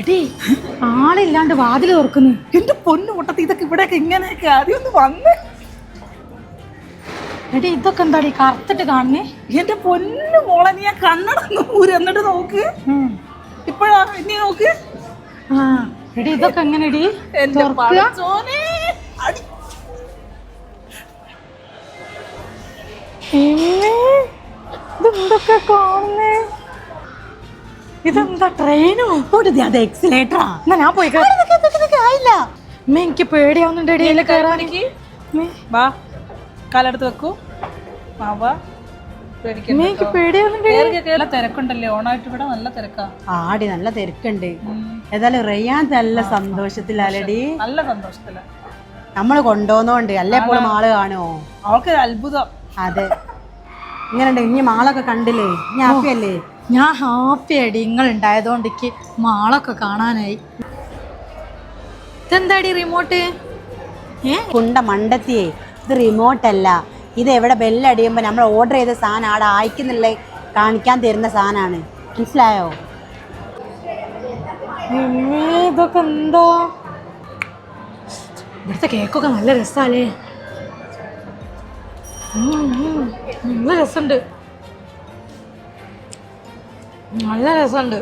എടി ആളില്ലാണ്ട് വാതിൽ തുറക്കുന്നു. എന്റെ പൊന്നു മുട്ടത്തി ഇതൊക്കെ ഇവിടെയൊക്കെ ഇങ്ങനെയൊക്കെ ആദ്യം ഒന്ന് വന്ന്. എടി ഇതൊക്കെ എന്താടി കറുത്തിട്ട് കാണുന്നേ? എന്റെ പൊന്നു മോളെ നീ ആ കണ്ണടന്ന് ഊര് എന്നിട്ട് നോക്ക്. ഇപ്പോഴാ നീ നോക്ക്. ആ എടി ഇതൊക്കെ എങ്ങനെടി? എന്റെ തുറക്കുക? പടച്ചോനെ അടി. ഇമ്മേ, ഇതെന്തൊക്കെ കാണുന്നേ? ഇതെന്താ ട്രെയിനോ അത് എക്സിലേറ്ററാ എന്നാ ഞാൻ പോയി ആയില്ല. അമ്മ എനിക്ക് പേടിയാവുന്നുണ്ട് ഇടയിൽ വാ കാലെടുത്ത് വെക്കൂ. വാ വാ. പേടിക്കണ്ട അമ്മ എനിക്ക് പേടിയാവുന്നുണ്ട് കേറി. കേറി തിരക്കുണ്ടല്ലേ ഓണായിട്ട് ഇവിടെ നല്ല തിരക്കാ. ആടി നല്ല തിരക്കുണ്ട്. ഏതായാലും റയ്യാൻ നല്ല സന്തോഷത്തിലാലടി. നല്ല സന്തോഷത്തില. നമ്മൾ കൊണ്ടുപോകുന്നോണ്ട് അല്ലേ എപ്പോഴും ആൾ കാണുമോ അവൾക്ക് അത്ഭുതം. അതെ. ഇങ്ങനെ ഇനി മാളൊക്കെ കണ്ടില്ലേ? ഇനി ഹാപ്പിയല്ലേ? ഞാൻ ഹാപ്പി ആയിട്ട് നിങ്ങൾ ഉണ്ടായതുകൊണ്ട് എനിക്ക് മാളൊക്കെ കാണാനായി. ഇതെന്താടി റിമോട്ട് ഏ? കുണ്ട മണ്ടത്തിയേ ഇത് റിമോട്ടല്ല ഇത് എവിടെ ബെല്ലടിയുമ്പോൾ നമ്മൾ ഓർഡർ ചെയ്ത സാധനം ആടെ അയക്കുന്നില്ല കാണിക്കാൻ തരുന്ന സാധനമാണ് മനസ്സിലായോ? ഇതൊക്കെ എന്തോ? ഇവിടുത്തെ കേക്കൊക്കെ നല്ല രസമല്ലേ നല്ല രസമുണ്ട് നല്ല രസമുണ്ട്.